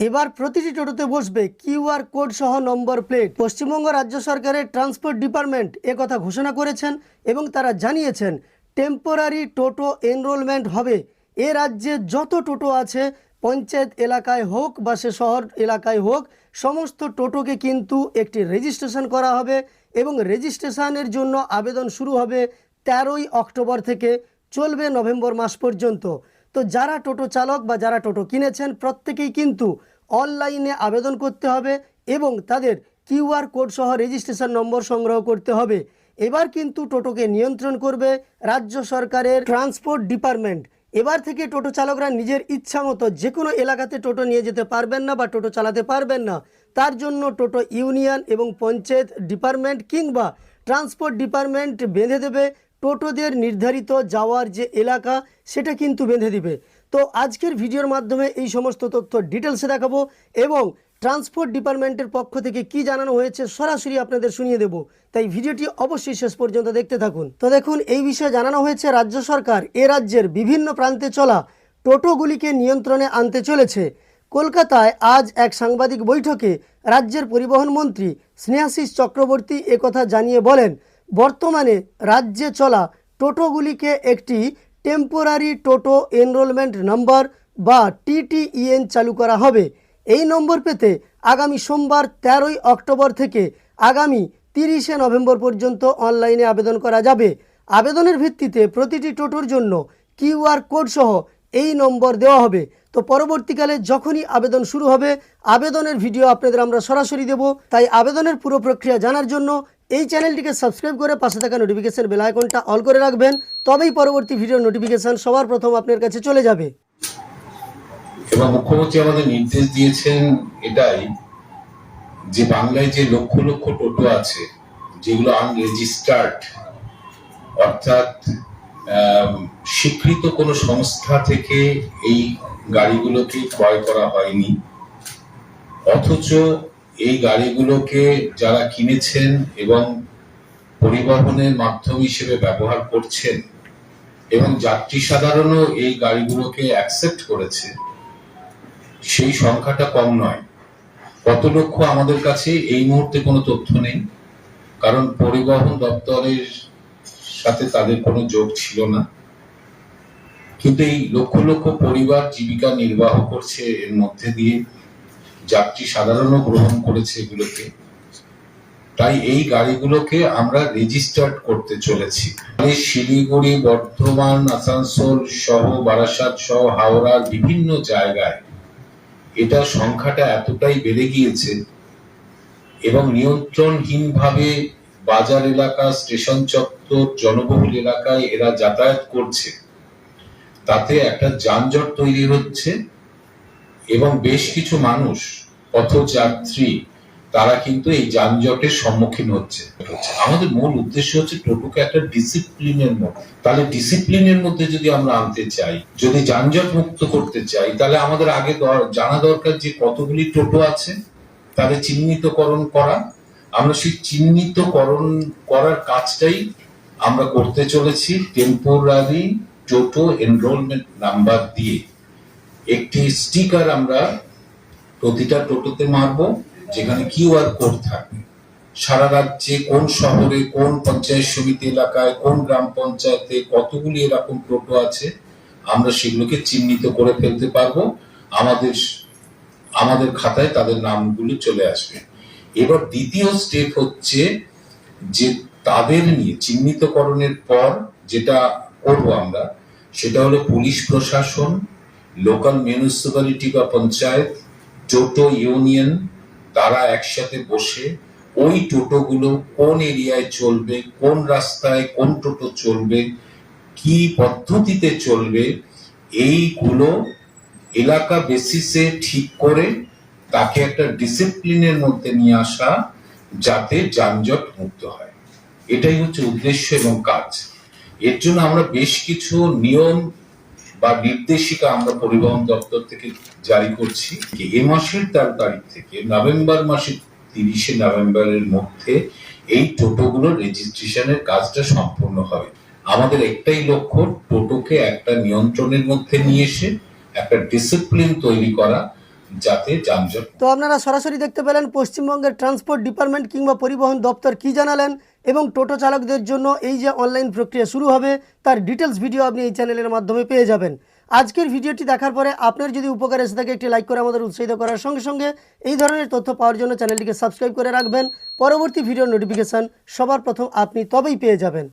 এবার প্রতিটি টোটোতে বসবে কিউআর কোড সহ নম্বর প্লেট। পশ্চিমবঙ্গ রাজ্য সরকারের ট্রান্সপোর্ট ডিপার্টমেন্ট কথা ঘোষণা করেছেন এবং তারা জানিয়েছেন, টেম্পোরারি টোটো এনরোলমেন্ট হবে। এ রাজ্যে যত টোটো আছে, পঞ্চায়েত এলাকায় হোক বা সে শহর এলাকায় হোক, সমস্ত টোটোকে কিন্তু একটি রেজিস্ট্রেশন করা হবে এবং রেজিস্ট্রেশনের জন্য আবেদন শুরু হবে তেরোই অক্টোবর থেকে, চলবে নভেম্বর মাস পর্যন্ত। তো যারা টোটো চালক বা যারা টোটো কিনেছেন, প্রত্যেকেই কিন্তু অনলাইনে আবেদন করতে হবে এবং তাদের কিউআর কোড সহ রেজিস্ট্রেশন নম্বর সংগ্রহ করতে হবে। এবার কিন্তু টোটোকে নিয়ন্ত্রণ করবে রাজ্য সরকারের ট্রান্সপোর্ট ডিপার্টমেন্ট। এবার থেকে টোটো চালকরা নিজের ইচ্ছা মতো যে কোনো এলাকাতে টোটো নিয়ে যেতে পারবেন না বা টোটো চালাতে পারবেন না। তার জন্য টোটো ইউনিয়ন এবং পঞ্চায়েত ডিপার্টমেন্ট কিংবা ট্রান্সপোর্ট ডিপার্টমেন্ট বেঁধে দেবে। টোটোদের নির্ধারিত যাওয়ার যে এলাকা, সেটা কিন্তু বেঁধে দিবে। তো আজকের ভিডিওর মাধ্যমে এই সমস্ত তথ্য ডিটেলসে দেখাবো এবং ট্রান্সপোর্ট ডিপার্টমেন্টের পক্ষ থেকে কি জানানো হয়েছে সরাসরি আপনাদের শুনিয়ে দেব। তাই ভিডিওটি অবশ্যই শেষ পর্যন্ত দেখতে থাকুন। তো দেখুন, এই বিষয়ে জানানো হয়েছে রাজ্য সরকার এ রাজ্যের বিভিন্ন প্রান্তে চলা টোটোগুলিকে নিয়ন্ত্রণে আনতে চলেছে। কলকাতায় আজ এক সাংবাদিক বৈঠকে রাজ্যের পরিবহন মন্ত্রী স্নেহাশিস চক্রবর্তী একথা জানিয়ে বলেন বর্তমানে রাজ্যে চলা টোটোগুলিকে একটি টেম্পোরারি টোটো এনরোলমেন্ট নাম্বার বা টিটিইএন চালু করা হবে। এই নম্বর পেতে আগামী সোমবার তেরোই অক্টোবর থেকে আগামী তিরিশে নভেম্বর পর্যন্ত অনলাইনে আবেদন করা যাবে। আবেদনের ভিত্তিতে প্রতিটি টোটোর জন্য কিউআর কোড সহ এই নম্বর দেওয়া হবে। তো পরবর্তীকালে যখনই আবেদন শুরু হবে, আবেদনের ভিডিও আপনাদের আমরা সরাসরি দেব। তাই আবেদনের পুরো প্রক্রিয়া জানার জন্য এই চ্যানেলটিকে সাবস্ক্রাইব করে পাশে থাকা নোটিফিকেশন বেল আইকনটা অল করে রাখবেন। তবেই পরবর্তী ভিডিওর নোটিফিকেশন সবার প্রথম আপনার কাছে চলে যাবে। এবং মুখ্যমন্ত্রী আমাদের নির্দেশ দিয়েছেন এটাই যে বাংলায় যে লক্ষ লক্ষ টোটো আছে, যেগুলো আনরেজিস্টার্ড অর্থাৎ স্বীকৃত কোনো সংস্থা থেকে এই গাড়িগুলোকে ক্রয় করা হয়নি, অথচ এই গাড়িগুলোকে যারা কিনেছেন এবং পরিবহনের মাধ্যম হিসেবে ব্যবহার করছেন এবং যাত্রী সাধারণও এই গাড়িগুলোকে অ্যাকসেপ্ট করেছে, সেই সংখ্যাটা কম নয়। কত লক্ষ আমাদের কাছে এই মুহূর্তে কোনো তথ্য নেই, কারণ পরিবহন দপ্তরের সাথে তাদের কোনো যোগ ছিল না। কিন্তু এই লক্ষ লক্ষ পরিবার জীবিকা নির্বাহ করছে এর মধ্যে দিয়ে যাত্রী সাধারণও গ্রহণ করেছে এগুলোকে। তাই এই গাড়িগুলোকে আমরা রেজিস্টার্ড করতে চলেছি। শিলিগুড়ি, বর্ধমান, আসানসোল সহ বারাসাত সহ হাওড়ার বিভিন্ন জায়গায় এটা সংখ্যাটা এতটাই বেড়ে গিয়েছে এবং নিয়ন্ত্রণহীনভাবে বাজার এলাকা, স্টেশন চত্বর, জনবহুল এলাকায় এরা যাতায়াত করছে। তাতে একটা যানজট তৈরি হচ্ছে। এবং বেশ কিছু মানুষ পথযাত্রী তারা কিন্তু এই যানজটের সম্মুখীন হচ্ছে। আমাদের মূল উদ্দেশ্য হচ্ছে টোটোকে একটা ডিসিপ্লিনের মধ্যে। তাহলে ডিসিপ্লিনের মধ্যে যদি আমরা আনতে চাই, যদি যানজট মুক্ত করতে চাই, তাহলে আমাদের আগে জানা দরকার যে কতগুলি টোটো আছে, তাদের চিহ্নিতকরণ করা। আমরা সেই চিহ্নিতকরণ করার কাজটাই আমরা করতে চলেছি টেম্পোরারি টোটো এনরোলমেন্ট নাম্বার দিয়ে। একটি স্টিকার আমরা প্রতিটা টোটোতে মারবো, যেখানে কিউআর কোড থাকবে। সারা রাজ্যে কোন শহরে, কোন পঞ্চায়েত সমিতি এলাকায়, কোন গ্রাম পঞ্চায়েতে কতগুলি এরকম টোটো আছে, আমরা সেগুলোকে চিহ্নিত করে ফেলতে পারব। আমাদের আমাদের খাতায় তাদের নামগুলো চলে আসবে। এবার দ্বিতীয় স্টেপ হচ্ছে যে তাদের নিয়ে, চিহ্নিতকরণের পর যেটা করব আমরা, সেটা হলো পুলিশ প্রশাসন লোকাল মিউনিসিপ্যালিটি বা পঞ্চায়েত টোটো ইউনিয়ন তারা একসাথে বসে ওই টোটোগুলো কোন এরিয়ায় চলবে, কোন রাস্তায় কোন টোটো চলবে, কি পদ্ধতিতে চলবে, এইগুলো এলাকা বেসিসে ঠিক করে তাকে একটা ডিসিপ্লিনের মধ্যে নিয়ে আসা যাতে যানজট মুক্ত হয়। এটাই হচ্ছে উদ্দেশ্য এবং কাজ। এর জন্য আমরা বেশ কিছু নিয়ম বা নির্দেশিকা আমরা পরিবহন দপ্তর থেকে জারি করছি এ মাসের তেরো তারিখ থেকে নভেম্বর মাসের তিরিশে নভেম্বরের মধ্যে এই টোটোগুলোর রেজিস্ট্রেশনের কাজটা সম্পূর্ণ হবে। আমাদের একটাই লক্ষ্য, টোটোকে একটা নিয়ন্ত্রণের মধ্যে নিয়ে এসে একটা ডিসিপ্লিন তৈরি করা যাতে যানজট। তো আপনারা সরাসরি দেখতে পেলেন পশ্চিমবঙ্গের ট্রান্সপোর্ট ডিপার্টমেন্ট কিংবা পরিবহন দপ্তর কি জানালেন এবং টোটো চালকদের জন্য এই যে অনলাইন প্রক্রিয়া শুরু হবে, তার ডিটেলস ভিডিও আপনি এই চ্যানেলের মাধ্যমে পেয়ে যাবেন। আজকের ভিডিওটি দেখার পরে আপনার যদি উপকার এসে থাকে, একটি লাইক করে আমাদের উৎসাহিত করার সঙ্গে সঙ্গে এই ধরনের তথ্য পাওয়ার জন্য চ্যানেলটিকে সাবস্ক্রাইব করে রাখবেন। পরবর্তী ভিডিওর নোটিফিকেশান সবার প্রথম আপনি তবেই পেয়ে যাবেন।